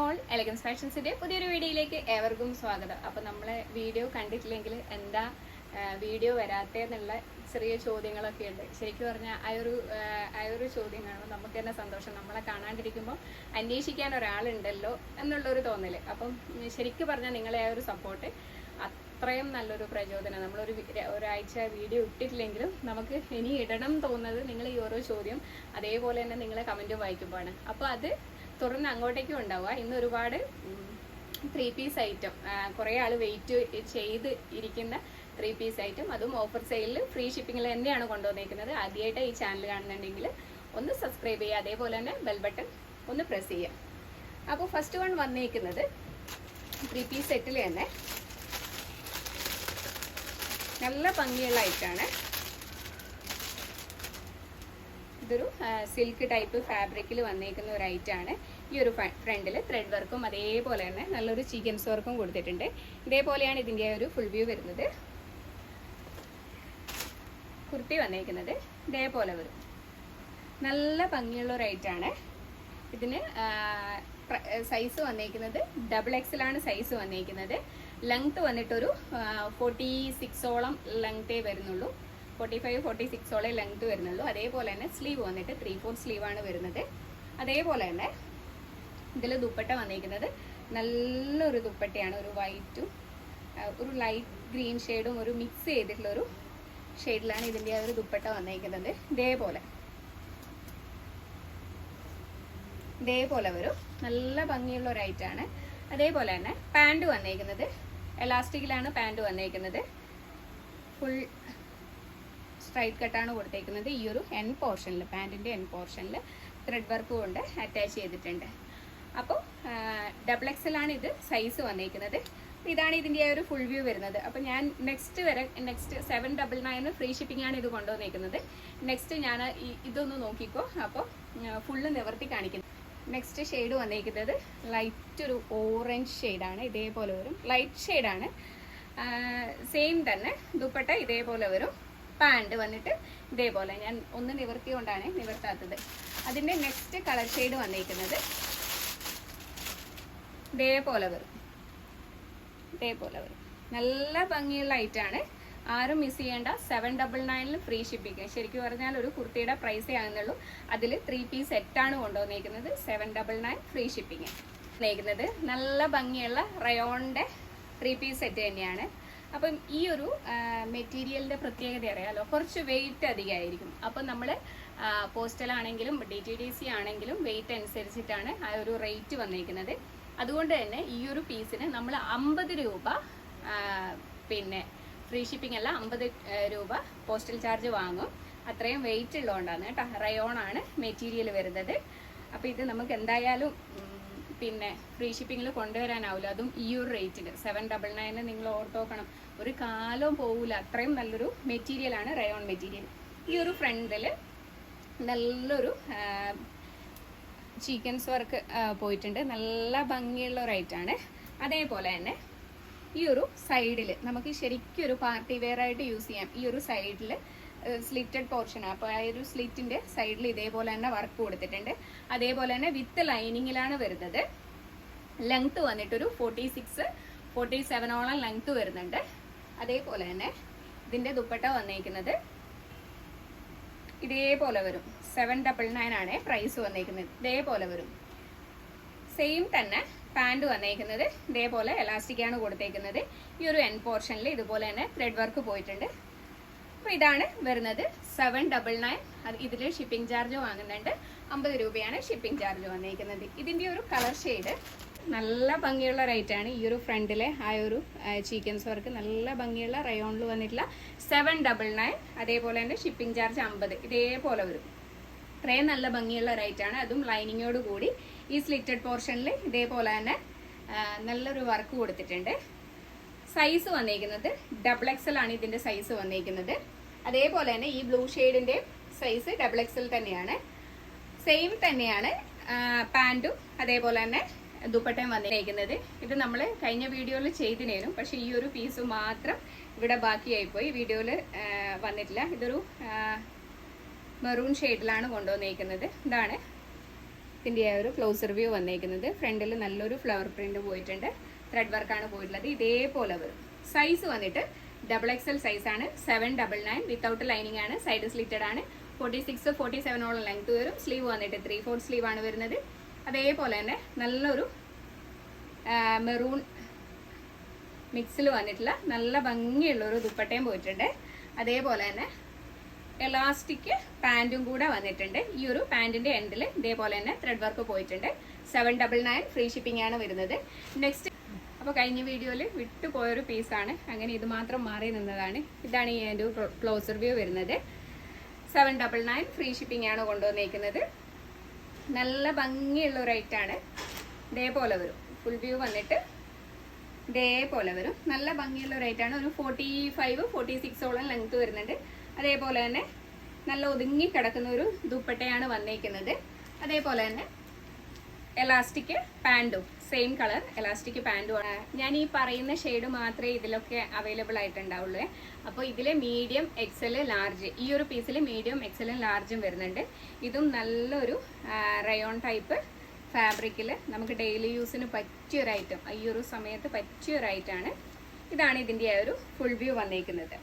All elegance ഫാഷൻസിന്റെ പുതിയൊരു വീഡിയോയിലേക്ക് ഏവർക്കും സ്വാഗതം. അപ്പൊ നമ്മളെ വീഡിയോ കണ്ടിട്ടില്ലെങ്കിൽ എന്താ വീഡിയോ വരാത്തേന്നുള്ള ചെറിയ ചോദ്യങ്ങളൊക്കെ ഉണ്ട്. ശരിക്കും പറഞ്ഞാൽ ആ ഒരു ആ, ഒരു ചോദ്യം കാണുമ്പോൾ നമുക്ക് തന്നെ സന്തോഷം. നമ്മളെ കാണാണ്ടിരിക്കുമ്പോൾ അന്വേഷിക്കാൻ ഒരാളുണ്ടല്ലോ എന്നുള്ളൊരു തോന്നൽ അപ്പം ശരിക്കും പറഞ്ഞാൽ നിങ്ങളെ ആ ഒരു സപ്പോർട്ട് അത്രയും നല്ലൊരു പ്രചോദനം. നമ്മളൊരു ഒരാഴ്ച വീഡിയോ ഇട്ടിട്ടില്ലെങ്കിലും നമുക്ക് ഇനി ഇടണം തോന്നുന്നത് നിങ്ങൾ ഈ ഓരോ ചോദ്യം അതേപോലെ തന്നെ നിങ്ങളെ കമന്റും വായിക്കുമ്പോഴാണ്. അപ്പോൾ അത് തുറന്ന് അങ്ങോട്ടേക്കും ഉണ്ടാവുക. ഇന്ന് ഒരുപാട് ത്രീ പീസ് ഐറ്റം കുറേ ആൾ വെയിറ്റ് ചെയ്ത് ഇരിക്കുന്ന ത്രീ പീസ് ഐറ്റം അതും ഓഫർ സെയിലിൽ ഫ്രീ ഷിപ്പിങ്ങിൽ തന്നെയാണ് കൊണ്ടുവന്നേക്കുന്നത്. ആദ്യമായിട്ട് ഈ ചാനൽ കാണുന്നുണ്ടെങ്കിൽ ഒന്ന് സബ്സ്ക്രൈബ് ചെയ്യുക. അതേപോലെ തന്നെ ബെൽ ബട്ടൺ ഒന്ന് പ്രസ് ചെയ്യുക. അപ്പോൾ ഫസ്റ്റ് വൺ വന്നേക്കുന്നത് ത്രീ പീസ് സെറ്റിൽ തന്നെ. നല്ല ഭംഗിയുള്ള ഐറ്റാണ് ഇതൊരു സിൽക്ക് ടൈപ്പ് ഫാബ്രിക്കിൽ വന്നേക്കുന്ന ഒരു ഐറ്റാണ് ഈ ഒരു ഫ്രണ്ടിൽ ത്രെഡ് വർക്കും അതേപോലെ തന്നെ നല്ലൊരു ചീക്കൻസ് വർക്കും കൊടുത്തിട്ടുണ്ട്. ഇതേപോലെയാണ് ഇതിന്റെ ഒരു ഫുൾ വ്യൂ വരുന്നത്. കുർത്തി വന്നേക്കുന്നത് ഇതേപോലെ വരും. നല്ല ഭംഗിയുള്ള ഒരു ഐറ്റാണ് ഇതിന് സൈസ് വന്നേക്കുന്നത് ഡബിൾ എക്സിലാണ് സൈസ് വന്നേക്കുന്നത്. ലെങ്ത് വന്നിട്ടൊരു ഫോർട്ടി സിക്സോളം ലെങ്തേ വരുന്നുള്ളൂ. ഫോർട്ടി ഫൈവ് ഫോർട്ടി സിക്സോളെ ലെങ്ത് വരുന്നുള്ളൂ. അതേപോലെ തന്നെ സ്ലീവ് വന്നിട്ട് ത്രീ ഫോർ ആണ് വരുന്നത്. അതേപോലെ തന്നെ ഇതിൽ ദുപ്പട്ട വന്നിരിക്കുന്നത് നല്ലൊരു ദുപ്പട്ടയാണ്. ഒരു വൈറ്റും ഒരു ലൈറ്റ് ഗ്രീൻ ഷെയ്ഡും ഒരു മിക്സ് ചെയ്തിട്ടുള്ള ഒരു ഷെയ്ഡിലാണ് ഇതിന്റെ ആ ഒരു ദുപ്പട്ട വന്നിരിക്കുന്നത്. ഇതേപോലെ. ഇതേപോലെ വരും. നല്ല ഭംഗിയുള്ള ഒരു ഐറ്റാണ് അതേപോലെ തന്നെ പാന്റ് വന്നിരിക്കുന്നത്. എലാസ്റ്റിക്കിലാണ് പാന്റ് വന്നിരിക്കുന്നത്. ഫുൾ സ്ട്രൈറ്റ് കട്ടാണ് കൊടുത്തേക്കുന്നത്. ഈ ഒരു എൻ പോർഷനിൽ പാന്റിന്റെ എൻ പോർഷനിൽ ത്രെഡ് വർക്ക് കൊണ്ട് അറ്റാച്ച് ചെയ്തിട്ടുണ്ട്. അപ്പോൾ ഡബിൾ എക്സലാണ് ഇത് സൈസ് വന്നേക്കുന്നത്. ഇതാണ് ഇതിന്റെ ഒരു ഫുൾ വ്യൂ വരുന്നത്. അപ്പോൾ ഞാൻ നെക്സ്റ്റ് വരെ next seven double nine free shipping ആണ് ഇത് കൊണ്ടുവന്നേക്കുന്നത്. നെക്സ്റ്റ് ഞാൻ ഇതൊന്ന് നോക്കിക്കോ. അപ്പോൾ ഫുള്ള് നിവർത്തി കാണിക്കുന്നു. നെക്സ്റ്റ് ഷെയ്ഡ് വന്നേക്കുന്നത് ലൈറ്റ് ഒരു ഓറഞ്ച് ഷെയ്ഡാണ് ഇതേപോലെ വരും. ലൈറ്റ് ഷെയ്ഡാണ് സെയിം തന്നെ. ദുപ്പട്ട ഇതേപോലെ വരും. പാന്റ് വന്നിട്ട് ഇതേപോലെ ഞാൻ ഒന്ന് നിവർത്തി കൊണ്ടാണ് നിവർത്താത്തത്. അതിന്റെ നെക്സ്റ്റ് കളർ ഷെയ്ഡ് വന്നിരിക്കുന്നത് ഇതേപോലെ വരും. ഇതേപോലെ വരും. നല്ല ഭംഗിയുള്ള ഐറ്റാണ് ആരും മിസ് ചെയ്യേണ്ട. സെവൻ ഡബിൾ നയനിൽ ഫ്രീ ഷിപ്പിംഗ് ശരിക്കും പറഞ്ഞാൽ ഒരു കുർത്തിയുടെ പ്രൈസേ ആകുന്നുള്ളൂ. അതിൽ ത്രീ പീസ് സെറ്റാണ് കൊണ്ടുവന്നേക്കുന്നത്. Seven double nine free shipping നയിക്കുന്നത് നല്ല ഭംഗിയുള്ള റയോണിന്റെ ത്രീ പീസ് സെറ്റ് തന്നെയാണ്. അപ്പം ഈ ഒരു മെറ്റീരിയലിന്റെ പ്രത്യേകത അറിയാലോ? കുറച്ച് വെയിറ്റ് അധികമായിരിക്കും. അപ്പം നമ്മൾ പോസ്റ്റലാണെങ്കിലും ഡി ടി ഡി സി ആണെങ്കിലും വെയിറ്റ് അനുസരിച്ചിട്ടാണ് ആ ഒരു റേറ്റ് വന്നിരിക്കുന്നത് അതുകൊണ്ട് തന്നെ ഈ ഒരു പീസിന് നമ്മൾ അമ്പത് രൂപ പിന്നെ ഫ്രീ ഷിപ്പിംഗ് അല്ല അമ്പത് രൂപ പോസ്റ്റൽ ചാർജ് വാങ്ങും. അത്രയും വെയിറ്റ് ഉള്ളതുകൊണ്ടാണ് കേട്ടോ. റയോൺ ആണ് മെറ്റീരിയൽ വരുന്നത്. അപ്പോൾ ഇത് നമുക്ക് എന്തായാലും പിന്നെ ഫ്രീ ഷിപ്പിങ്ങിൽ കൊണ്ടുവരാനാവില്ല അതും ഈ ഒരു റേറ്റിൽ സെവൻ ഡബിൾ നയന് നിങ്ങൾ ഓർത്തോക്കണം. ഒരു കാലവും പോകില്ല അത്രയും നല്ലൊരു മെറ്റീരിയലാണ് റയോൺ മെറ്റീരിയൽ ഈ ഒരു ഫ്രണ്ടിൽ നല്ലൊരു ചീക്കൻസ് വർക്ക് പോയിട്ടുണ്ട്. നല്ല ഭംഗിയുള്ള ഒരു ഐറ്റാണ് അതേപോലെ തന്നെ ഈ ഒരു സൈഡിൽ നമുക്ക് ശരിക്കും ഒരു പാർട്ടി വെയർ ആയിട്ട് യൂസ് ചെയ്യാം. ഈ ഒരു സൈഡിൽ സ്ലിറ്റഡ് പോർഷൻ അപ്പോൾ ആ. ഒരു സ്ലിറ്റിന്റെ സൈഡിൽ ഇതേപോലെ തന്നെ വർക്ക് കൊടുത്തിട്ടുണ്ട്. അതേപോലെ തന്നെ വിത്ത് ലൈനിങ്ങിലാണ് വരുന്നത്. ലെങ്ത് വന്നിട്ടൊരു ഫോർട്ടി സിക്സ് ഫോർട്ടി സെവനോളം ലെങ്ത് വരുന്നുണ്ട്. അതേപോലെ തന്നെ ഇതിന്റെ ദുപ്പട്ട വന്നേക്കുന്നത് ഇതേപോലെ വരും. സെവൻ ഡബിൾ നയൻ ആണ് പ്രൈസ് വന്നേക്കുന്നത്. ഇതേപോലെ വരും. സെയിം തന്നെ പാന്റ് വന്നേക്കുന്നത്. ഇതേപോലെ എലാസ്റ്റിക്കാണ് കൊടുത്തേക്കുന്നത്. ഈ ഒരു എൻ പോർഷനിൽ ഇതുപോലെ തന്നെ ത്രെഡ് വർക്ക് പോയിട്ടുണ്ട്. അപ്പോൾ ഇതാണ് വരുന്നത് സെവൻ ഡബിൾ നയൻ അത് ഇതിൽ ഷിപ്പിംഗ് ചാർജ് വാങ്ങുന്നുണ്ട്. അമ്പത് രൂപയാണ് ഷിപ്പിംഗ് ചാർജ് വന്നിരിക്കുന്നത് ഇതിന്റെ ഒരു കളർ ഷെയ്ഡ് നല്ല ഭംഗിയുള്ള റേറ്റാണ് ഈ ഒരു ഫ്രണ്ടിലെ ആ ഒരു ചീക്കൻസ് വർക്ക് നല്ല ഭംഗിയുള്ള റയോണിൽ വന്നിട്ടുള്ള സെവൻ ഡബിൾ നയൻ അതേപോലെ തന്നെ ഷിപ്പിംഗ് ചാർജ് അമ്പത്. ഇതേപോലെ വരും. ഇത്രയും നല്ല ഭംഗിയുള്ള റേറ്റാണ് അതും ലൈനിങ്ങോട് കൂടി ഈ സ്ലിറ്റഡ് പോർഷനിൽ ഇതേപോലെ തന്നെ നല്ലൊരു വർക്ക് കൊടുത്തിട്ടുണ്ട്. സൈസ് വന്നിരിക്കുന്നത് ഡബിൾ എക്സൽ ആണ് ഇതിന്റെ സൈസ് വന്നിരിക്കുന്നത് അതേപോലെ തന്നെ ഈ ബ്ലൂ ഷെയ്ഡിന്റെ സൈസ് ഡബിൾ എക്സൽ തന്നെയാണ്. സെയിം തന്നെയാണ് പാന്റും അതേപോലെ തന്നെ ദുപ്പട്ടയും വന്നിരിക്കുന്നത് ഇത് നമ്മൾ കഴിഞ്ഞ വീഡിയോയിൽ ചെയ്തിനേനും പക്ഷെ ഈ ഒരു പീസ് മാത്രം ഇവിടെ ബാക്കിയായി പോയി വീഡിയോയിൽ വന്നിട്ടില്ല. ഇതൊരു മെറൂൺ ഷെയ്ഡിലാണ് കൊണ്ടുവന്നിരിക്കുന്നത് ഇതാണ് ഇതിന്റെ ആ ഒരു ക്ലോസർ വ്യൂ വന്നേക്കുന്നത്. ഫ്രണ്ടിൽ നല്ലൊരു ഫ്ലവർ പ്രിന്റ് പോയിട്ടുണ്ട്. ത്രെഡ് വർക്കാണ് പോയിട്ടുള്ളത്. ഇതേപോലെ വരും. സൈസ് വന്നിട്ട് ഡബിൾ എക്സൽ സൈസാണ് seven double nine without lining ആണ്. സൈഡ് സ്ലിറ്റഡ് ആണ്. ഫോർട്ടി സിക്സ് ഫോർട്ടി സെവനോളം ലെങ്ത് വരും. സ്ലീവ് വന്നിട്ട് ത്രീ ഫോർത്ത് സ്ലീവ് ആണ് വരുന്നത്. അതേപോലെ തന്നെ നല്ലൊരു മെറൂൺ മിക്സിൽ വന്നിട്ടുള്ള നല്ല ഭംഗിയുള്ള ഒരു ദുപ്പട്ടയും പോയിട്ടുണ്ട്. അതേപോലെ തന്നെ എലാസ്റ്റിക് പാന്റും കൂടെ വന്നിട്ടുണ്ട്. ഈ ഒരു പാന്റിന്റെ എൻഡിൽ ഇതേപോലെ തന്നെ ത്രെഡ് വർക്ക് പോയിട്ടുണ്ട്. Seven double nine free shipping ആണ് വരുന്നത്. നെക്സ്റ്റ് അപ്പോൾ കഴിഞ്ഞ വീഡിയോയിൽ വിട്ടുപോയൊരു പീസാണ് അങ്ങനെ ഇത് മാത്രം മാറി നിന്നതാണ്. ഇതാണ് ഈ എന്റെ ക്ലോസർ വ്യൂ വരുന്നത്. Seven double nine free shipping ആണ് കൊണ്ടുവന്നേക്കുന്നത്. നല്ല ഭംഗിയുള്ള ഒരു ഐറ്റാണ് ഇതേപോലെ വരും. ഫുൾ വ്യൂ വന്നിട്ട് ഇതേപോലെ വരും. നല്ല ഭംഗിയുള്ള ഒരു ഐറ്റാണ് ഒരു ഫോർട്ടി ഫൈവ് ഫോർട്ടി സിക്സോളം ലെങ്ത് വരുന്നുണ്ട്. അതേപോലെ തന്നെ നല്ല ഒതുങ്ങി കിടക്കുന്ന ഒരു ദുപ്പട്ടയാണ് വന്നേക്കുന്നത്. അതേപോലെ തന്നെ എലാസ്റ്റിക് പാന്റും സെയിം കളർ എലാസ്റ്റിക് പാന്റും ആണ്. ഞാൻ ഈ പറയുന്ന ഷെയ്ഡ് മാത്രമേ ഇതിലൊക്കെ അവൈലബിൾ ആയിട്ടുണ്ടാവുള്ളൂ. അപ്പോൾ ഇതിലെ മീഡിയം എക്സൽ ലാർജ് ഈ ഒരു പീസിൽ മീഡിയം എക്സലും ലാർജും വരുന്നുണ്ട്. ഇതും നല്ലൊരു റയോൺ ടൈപ്പ് ഫാബ്രിക്കിൽ നമുക്ക് ഡെയിലി യൂസിന് പറ്റിയ ഒരു ഐറ്റം ഈ ഒരു സമയത്ത് പറ്റിയ ഒരു ഐറ്റാണ് ഇതാണ് ഇതിന്റെ ആ ഒരു ഫുൾ വ്യൂ വന്നേക്കുന്നത്.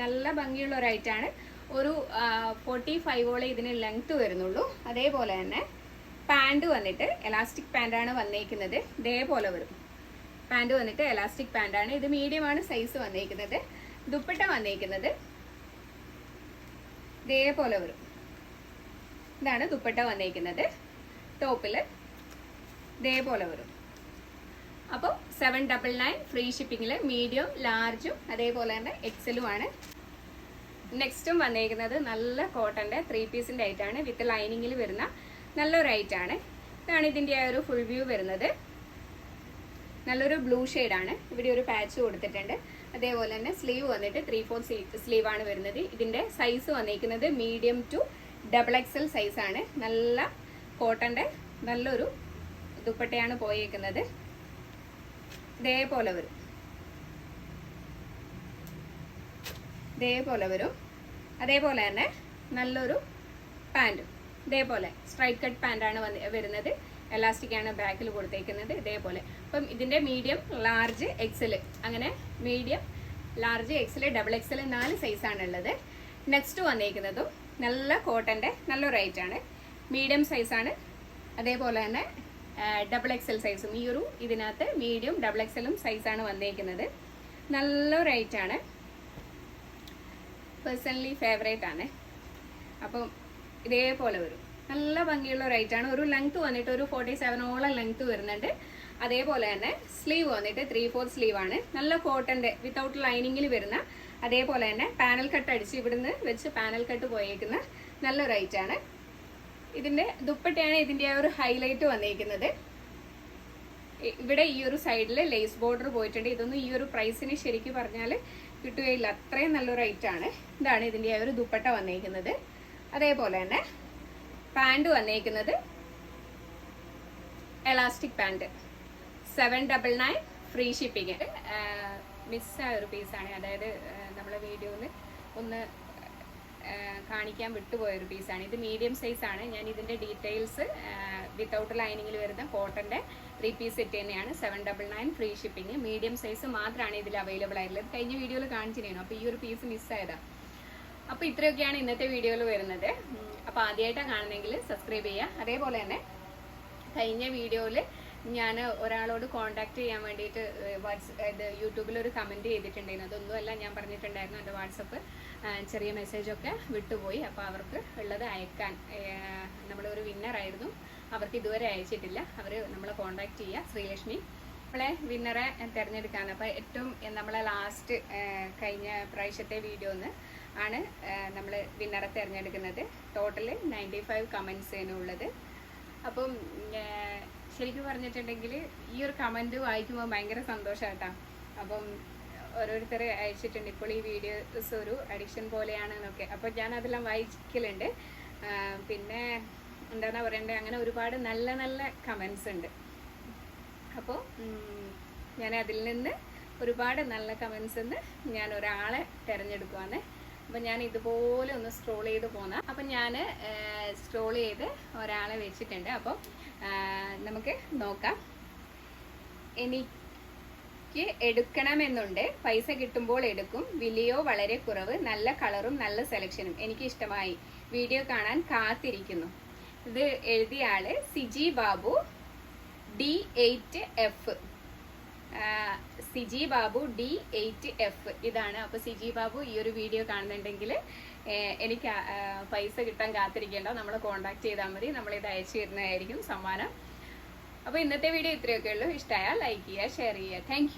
നല്ല ഭംഗിയുള്ള ഒരു ഒരു ഫോർട്ടി ഫൈവോളം ഇതിന് ലെങ്ത്ത് വരുന്നുള്ളൂ. അതേപോലെ തന്നെ പാന്റ് വന്നിട്ട് എലാസ്റ്റിക് പാന്റാണ് വന്നേക്കുന്നത്. ഇതേപോലെ വരും. പാന്റ് വന്നിട്ട് എലാസ്റ്റിക് പാന്റാണ് ഇത് മീഡിയമാണ് സൈസ് വന്നേക്കുന്നത്. ദുപ്പട്ട വന്നേക്കുന്നത് ഇതേപോലെ വരും. ഇതാണ് ദുപ്പട്ട വന്നേക്കുന്നത്. ടോപ്പിൽ ഇതേപോലെ വരും. അപ്പോൾ സെവൻ ഡബിൾ നയൻ ഫ്രീ ഷിപ്പിങ്ങിൽ മീഡിയം ലാർജും അതേപോലെ തന്നെ എക്സലും ആണ്. നെക്സ്റ്റും വന്നേക്കുന്നത് നല്ല കോട്ടന്റെ ത്രീ പീസിന്റെ ആയിട്ടാണ്. വിത്ത് ലൈനിങ്ങിൽ വരുന്ന നല്ലൊരു ഐറ്റാണ് ഇതാണ് ഇതിന്റെ ആ ഒരു ഫുൾ വ്യൂ വരുന്നത്. നല്ലൊരു ബ്ലൂ ആണ്. ഇവിടെ ഒരു പാച്ച് കൊടുത്തിട്ടുണ്ട്. അതേപോലെ തന്നെ സ്ലീവ് വന്നിട്ട് ത്രീ ഫോർ സ്ലീവ് ആണ് വരുന്നത്. ഇതിന്റെ സൈസ് വന്നിരിക്കുന്നത് മീഡിയം ടു ഡബിൾ എക്സൽ സൈസാണ് നല്ല കോട്ടന്റെ നല്ലൊരു ദുപ്പട്ടയാണ് പോയേക്കുന്നത്. ഇതേപോലെ വരും. ഇതേപോലെ വരും. അതേപോലെ തന്നെ നല്ലൊരു പാന്റും ഇതേപോലെ സ്ട്രൈറ്റ് കട്ട് പാന്റാണ് വരുന്നത്. എലാസ്റ്റിക് ആണ് ബാക്കിൽ കൊടുത്തേക്കുന്നത് ഇതേപോലെ. അപ്പം ഇതിന്റെ മീഡിയം ലാർജ് എക്സൽ അങ്ങനെ medium large XL double XL നാല് സൈസാണ് ഉള്ളത്. നെക്സ്റ്റ് വന്നേക്കുന്നതും നല്ല കോട്ടന്റെ നല്ല റേറ്റാണ് മീഡിയം സൈസാണ് അതേപോലെ തന്നെ ഡബിൾ എക്സൽ സൈസും ഈ ഒരു ഇതിനകത്ത് മീഡിയം ഡബിൾ എക്സലും സൈസാണ് വന്നേക്കുന്നത്. നല്ല റേറ്റാണ് പേഴ്സണലി ഫേവറേറ്റ് ആണ്. അപ്പം ഇതേപോലെ വരും. നല്ല ഭംഗിയുള്ള ഒരു ആണ്. ഒരു ലെങ്ത് വന്നിട്ട് ഒരു ഫോർട്ടി സെവനോളം ലെങ്ത് വരുന്നുണ്ട്. അതേപോലെ തന്നെ സ്ലീവ് വന്നിട്ട് ത്രീ ഫോർ സ്ലീവ് ആണ്. നല്ല കോട്ടന്റെ വിത്തൗട്ട് ലൈനിങ്ങിൽ വരുന്ന അതേപോലെ തന്നെ പാനൽ കട്ട് അടിച്ച് ഇവിടുന്ന് വെച്ച് പാനൽ കട്ട് പോയേക്കുന്ന നല്ലൊരു ആണ്. ഇതിന്റെ ദുപ്പട്ടയാണ് ഇതിന്റെ ആ ഒരു ഹൈലൈറ്റ് വന്നിരിക്കുന്നത് ഇവിടെ ഈ ഒരു സൈഡിൽ ലേസ് ബോർഡർ പോയിട്ടുണ്ട്. ഇതൊന്നും ഈ ഒരു പ്രൈസിന് ശരിക്കും പറഞ്ഞാൽ കിട്ടുകയില്ല. അത്രയും നല്ലൊരു ഐറ്റാണ് ഇതാണ് ഇതിന്റെ ആ ഒരു ദുപ്പട്ട വന്നേക്കുന്നത്. അതേപോലെ തന്നെ പാന്റ് വന്നേക്കുന്നത് elastic pant seven double nine free shipping മിസ്സായ ഒരു പീസാണ് അതായത് നമ്മളെ വീഡിയോയിൽ ഒന്ന് കാണിക്കാൻ വിട്ടുപോയ ഒരു പീസാണ് ഇത് മീഡിയം സൈസാണ് ഞാൻ ഇതിന്റെ ഡീറ്റെയിൽസ് വിത്തൗട്ട് ലൈനിങ്ങിൽ വരുന്ന കോട്ടന്റെ ത്രീ പീസ് സെറ്റ് തന്നെയാണ്. Seven double nine free shipping medium size മാത്രമാണ് ഇതിൽ അവൈലബിൾ ആയിട്ടുള്ളത്. കഴിഞ്ഞ വീഡിയോയിൽ കാണിച്ചിരുന്നു അപ്പോൾ ഈ ഒരു പീസ് മിസ്സായതാണ് അപ്പോൾ ഇത്രയൊക്കെയാണ് ഇന്നത്തെ വീഡിയോയിൽ വരുന്നത്. അപ്പോൾ ആദ്യമായിട്ടാണ് കാണുന്നെങ്കിൽ സബ്സ്ക്രൈബ് ചെയ്യുക അതേപോലെ തന്നെ കഴിഞ്ഞ വീഡിയോയിൽ ഞാൻ ഒരാളോട് കോണ്ടാക്ട് ചെയ്യാൻ വേണ്ടിയിട്ട് വാട്സ് ഇത് യൂട്യൂബിൽ ഒരു കമന്റ് ചെയ്തിട്ടുണ്ടായിരുന്നു. അതൊന്നുമല്ല ഞാൻ പറഞ്ഞിട്ടുണ്ടായിരുന്നു എന്റെ വാട്സപ്പ് ചെറിയ മെസ്സേജൊക്കെ വിട്ടുപോയി. അപ്പോൾ അവർക്ക് ഉള്ളത് അയക്കാൻ നമ്മളൊരു വിന്നറായിരുന്നു അവർക്ക് ഇതുവരെ അയച്ചിട്ടില്ല. അവർ നമ്മളെ കോണ്ടാക്ട് ചെയ്യുക ശ്രീലക്ഷ്മി നമ്മളെ വിന്നറെ തിരഞ്ഞെടുക്കാൻ അപ്പോൾ ഏറ്റവും നമ്മളെ ലാസ്റ്റ് കഴിഞ്ഞ പ്രാവശ്യത്തെ വീഡിയോന്ന് ആണ് നമ്മൾ വിന്നറെ തിരഞ്ഞെടുക്കുന്നത്. ടോട്ടൽ നയന്റി ഫൈവ് കമൻസ് ഉള്ളത്. അപ്പം ശരിക്കും പറഞ്ഞിട്ടുണ്ടെങ്കിൽ ഈ ഒരു കമന്റ് വായിക്കുമ്പോൾ ഭയങ്കര സന്തോഷമാട്ടാ അപ്പം ഓരോരുത്തർ അയച്ചിട്ടുണ്ട്. ഇപ്പോൾ ഈ വീഡിയോസ് ഒരു അഡിക്ഷൻ പോലെയാണ് പോലെയാണെന്നൊക്കെ. അപ്പോൾ ഞാൻ അതെല്ലാം വായിക്കലുണ്ട് പിന്നെ എന്താണെന്നാ പറയണ്ടേ? അങ്ങനെ ഒരുപാട് നല്ല നല്ല കമൻസ് ഉണ്ട്. അപ്പോൾ ഞാൻ അതിൽ നിന്ന് ഒരുപാട് നല്ല കമൻസ് നിന്ന് ഞാൻ ഒരാളെ തിരഞ്ഞെടുക്കുവാണ്. അപ്പം ഞാൻ ഇതുപോലെ ഒന്ന് സ്ക്രോൾ ചെയ്ത് പോന്ന. അപ്പം ഞാൻ സ്ക്രോൾ ചെയ്ത് ഒരാളെ വെച്ചിട്ടുണ്ട്. അപ്പം നമുക്ക് നോക്കാം. എനിക്ക് എടുക്കണമെന്നുണ്ട്. പൈസ കിട്ടുമ്പോൾ എടുക്കും. വിലയോ വളരെ കുറവ്. നല്ല കളറും നല്ല സെലക്ഷനും എനിക്ക് ഇഷ്ടമായി വീഡിയോ കാണാൻ കാത്തിരിക്കുന്നു. ഇത് എഴുതിയ ആൾ Siji Babu D eight F. Siji Babu D eight F. ഇതാണ്. അപ്പൊ സിജി ബാബു ഈ ഒരു വീഡിയോ കാണുന്നുണ്ടെങ്കിൽ എനിക്ക് പൈസ കിട്ടാൻ കാത്തിരിക്കേണ്ട. നമ്മളെ കോൺടാക്ട് ചെയ്താൽ മതി. നമ്മൾ ഇത് അയച്ചു തരുന്നതായിരിക്കും സമ്മാനം. അപ്പൊ ഇന്നത്തെ വീഡിയോ ഇത്രയൊക്കെ ഉള്ളൂ. ഇഷ്ടമായാൽ ലൈക്ക് ചെയ്യുക ഷെയർ ചെയ്യുക. താങ്ക്